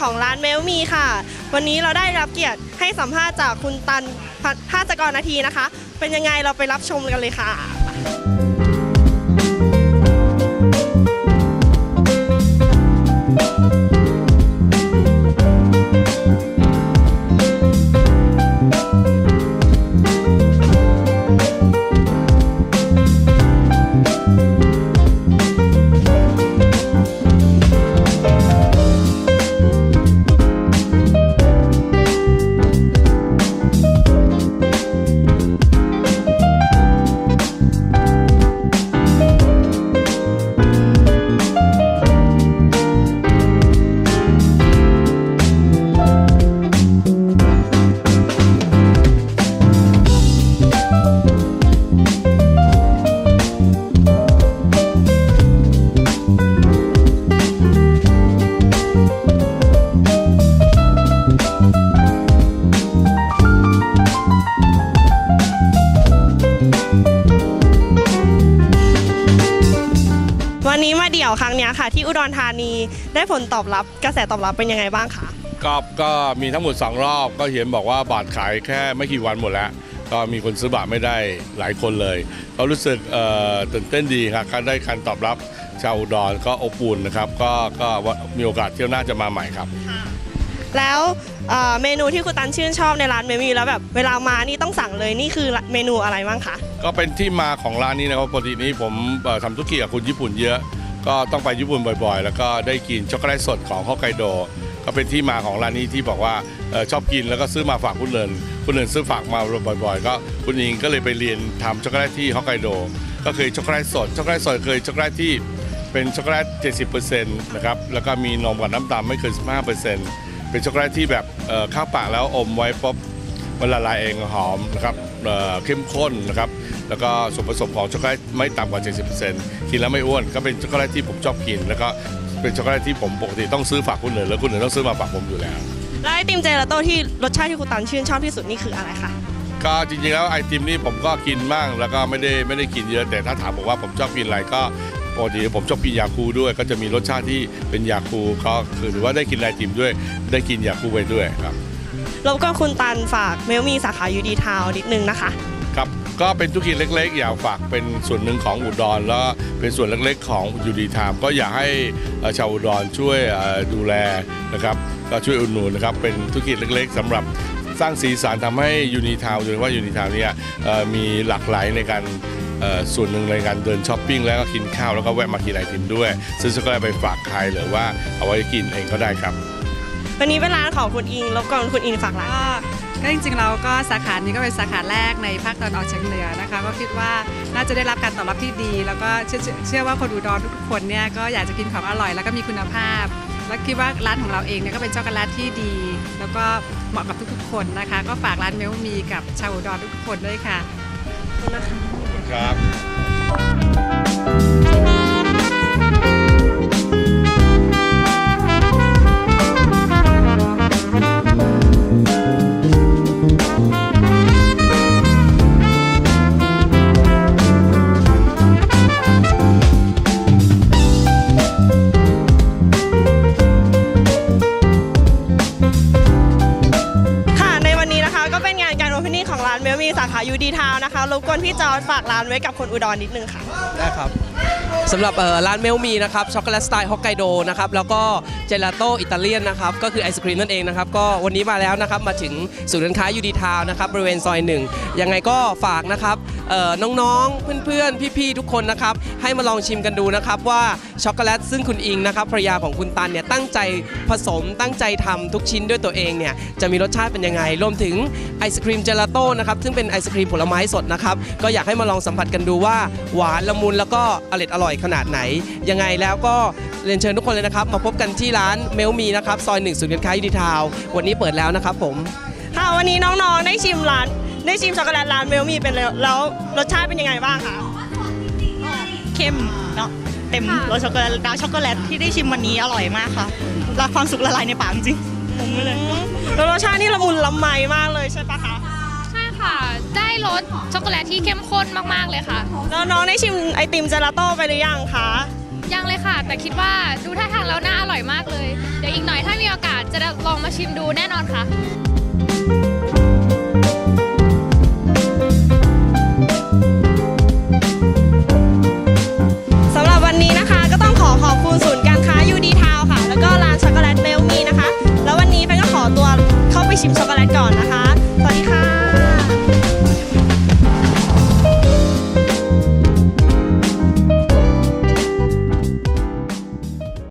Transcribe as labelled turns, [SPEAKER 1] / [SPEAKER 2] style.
[SPEAKER 1] ของร้านเมลมีค่ะ วันนี้เราได้รับเกียรติให้สัมภาษณ์จากคุณตันภาสกรนาทีนะคะ เป็นยังไงเราไปรับชมกันเลยค่ะ วันนี้มาเดี่ยวครั้งเนี้ยค่ะ ที่อุดรธานีได้ผลตอบรับกระแสตอบรับเป็นยังไงบ้างคะ
[SPEAKER 2] ก็ก็มีทั้งหมด 2 รอบ ก็เห็นบอกว่าบัตรขายแค่ไม่กี่วันหมดแล้ว ก็มีคนซื้อบัตรไม่ได้หลายคนเลยก็รู้สึกเอ่อตื่นเต้นดีครับการได้การตอบรับชาวอุดรก็อบอุ่นนะครับ ก็ก็ว่ามีโอกาสเที่ยวหน้าจะมาใหม่ครับ
[SPEAKER 1] แล้วเอ่อเมนูที่คุณตันชื่นชอบในร้านเมมี่แล้วแบบเวลามานี่ต้องสั่งเลยนี่คือเมนูอะไรบ้างคะ
[SPEAKER 2] ก็เป็นที่มาของร้านนี้นะครับปกตินี้ผมเอ่อทำธุรกิจกับคนญี่ปุ่นเยอะ ก็ต้องไปญี่ปุ่นบ่อยๆ แล้วก็ได้กินช็อกโกแลตสดของฮอกไกโด ก็เป็นที่มาของร้านนี้ที่บอกว่าเอ่อชอบกินแล้วก็ซื้อมาฝากคุณเลินคุณเลินซื้อฝากมาบ่อยๆ ก็คุณอิงก็เลยไปเรียนทำช็อกโกแลตที่ฮอกไกโด ก็เคยช็อกโกแลตสดช็อกโกแลตสดเคยช็อกโกแลตที่เป็นช็อกโกแลต 70%นะครับ แล้วก็มีนมกับน้ำตาลไม่เกิน 15% เป็นช็อกโกแลตที่แบบเอ่อเข้าปากแล้วอมไว้ป๊บมันละลายเองหอมนะครับเอ่อเข้มข้นนะครับ แล้วก็ส่วนผสมของช็อกโกแลตไม่ต่ำกว่า 70%กินแล้วไม่อ้วนก็เป็นช็อกโกแลตที่ผมชอบกิน แล้วก็เป็นช็อกโกแลตที่ผมปกติต้องซื้อฝากคนอื่นแล้วคนอื่นต้องซื้อมาฝากผมอยู่แล้ว
[SPEAKER 1] แล้วไอติมเจลาโต้ที่รสชาติที่คุณตันชื่นชอบที่สุดนี่คืออะไรคะ
[SPEAKER 2] ก็จริงๆแล้วไอติมนี่ผมก็กินบ้างแล้วก็ไม่ได้ไม่ได้กินเยอะแต่ถ้าถามบอกว่าผมชอบกินอะไรก็ ปกติผมชอบกินยาคูด้วย ก็จะมีรสชาติที่เป็นยาคูก็คือถือว่าได้กินไอติมด้วย ได้กินยาคูไปด้วยครับ
[SPEAKER 1] แล้วก็คุณตันฝากเมลมีสาขายูดีทาวนิดนึงนะคะ
[SPEAKER 2] ครับก็เป็นธุรกิจเล็ก ๆ อยากฝากเป็นส่วนหนึ่งของอุดรแล้วเป็นส่วนเล็กๆ ของยูดีไทม์ก็อยากให้เอ่อชาวอุดรช่วยเอ่อดูแลนะครับก็ช่วยอุดหนุนนะครับเป็นธุรกิจเล็ก ๆสำหรับสร้างสีสันทำให้ยูนิทาวน์โดยเฉพาะยูนิทาวน์เนี่ยเอ่อมีหลากหลายในการเอ่อ ส่วนหนึ่งในการเดินช้อปปิ้งแล้วก็กินข้าวแล้วก็แวะมากินไอติมด้วย ซื้อช็อกโกแลตไปฝากใครหรือว่าเอาไว้กินเองก็ได้ครับ
[SPEAKER 1] วันนี้เป็นร้านของคุณอิงแล้วก่อนคุณอิงฝากร้าน
[SPEAKER 3] ก็ก็จริงๆเราก็สาขานี้ก็เป็นสาขาแรกในภาคตะวันออกเฉียงเหนือนะคะ ก็คิดว่าน่าจะได้รับการตอบรับที่ดี แล้วก็เชื่อเชื่อเชื่อว่าคนอุดรทุกๆคนเนี่ยก็อยากจะกินของอร่อยแล้วก็มีคุณภาพ และคิดว่าร้านของเราเองเนี่ยก็เป็นช็อกโกแลตที่ดี แล้วก็เหมาะกับทุกๆคนนะคะ ก็ฝากร้านเมลมีกับชาวอุดรทุกๆคนด้วยค่ะ
[SPEAKER 2] ครับ
[SPEAKER 1] ค่ะ Tchau. ทาวนะคะรบกวนพี่จอร์ดฝากร้านไว้กับคนอุดรนิดนึงค่ะ
[SPEAKER 4] ได้ครับสำหรับร้านเมลมีนะครับช็อกโกแลตสไตล์ฮอกไกโดนะครับแล้วก็เจลาโต้อิตาเลียนนะครับก็คือไอศครีมนั่นเองนะครับก็วันนี้มาแล้วนะครับมาถึงศูนย์การค้ายูดีทาวนะครับบริเวณซอยหนึ่งยังไงก็ฝากนะครับ น้องๆ เพื่อนๆ พี่ๆ ทุกคนนะครับ ให้มาลองชิมกันดูนะครับว่าช็อกโกแลตซึ่งคุณอิงนะครับภรรยาของคุณตันเนี่ยตั้งใจผสมตั้งใจทำทุกชิ้นด้วยตัวเองเนี่ยจะมีรสชาติเป็นยังไง รวมถึงไอศครีมเจลาโต้นะครับซึ่งเป็นไอศครีมผลไม้สดนะครับก็อยากให้มาลองสัมผัสกันดูว่าหวานละมุนแล้วก็อร่อยอร่อยขนาดไหน ยังไงแล้วก็เรียนเชิญทุกคนเลยนะครับ มาพบกันที่ร้านเมลมีนะครับซอยหนึ่งศูนย์การค้ายูดีทาว วันนี้เปิดแล้วนะครับผม
[SPEAKER 1] ค่ะวันนี้น้องๆได้ชิมร้าน ได้ชิมช็อกโกแลตร้านเมลมีเป็นแล้วแล้วรสชาติเป็นยังไงบ้างคะ
[SPEAKER 5] เข้มเนาะเต็มรสช็อกโกแลตดาช็อกโกแลตที่ได้ชิมวันนี้อร่อยมากค่ะรับความสุขละลายในปากจริงเลย
[SPEAKER 1] แล้วรสชาตินี่ละมุนละไมมากเลยใช่ปะคะ
[SPEAKER 6] ใช่ค่ะ ได้รสช็อกโกแลตที่เข้มข้นมากๆเลยค่ะ
[SPEAKER 1] แล้วน้องได้ชิมไอติมเจลาโต้ไปหรือยังคะ
[SPEAKER 6] ยังเลยค่ะ แต่คิดว่าดูท่าทางแล้วน่าอร่อยมากเลย เดี๋ยว
[SPEAKER 1] อีกหน่อยถ้ามีโอกาสจะลองมาชิมดูแน่นอนค่ะ
[SPEAKER 7] ชิมช็อกโกแลตก่อนนะคะ สวัสดีค่ะ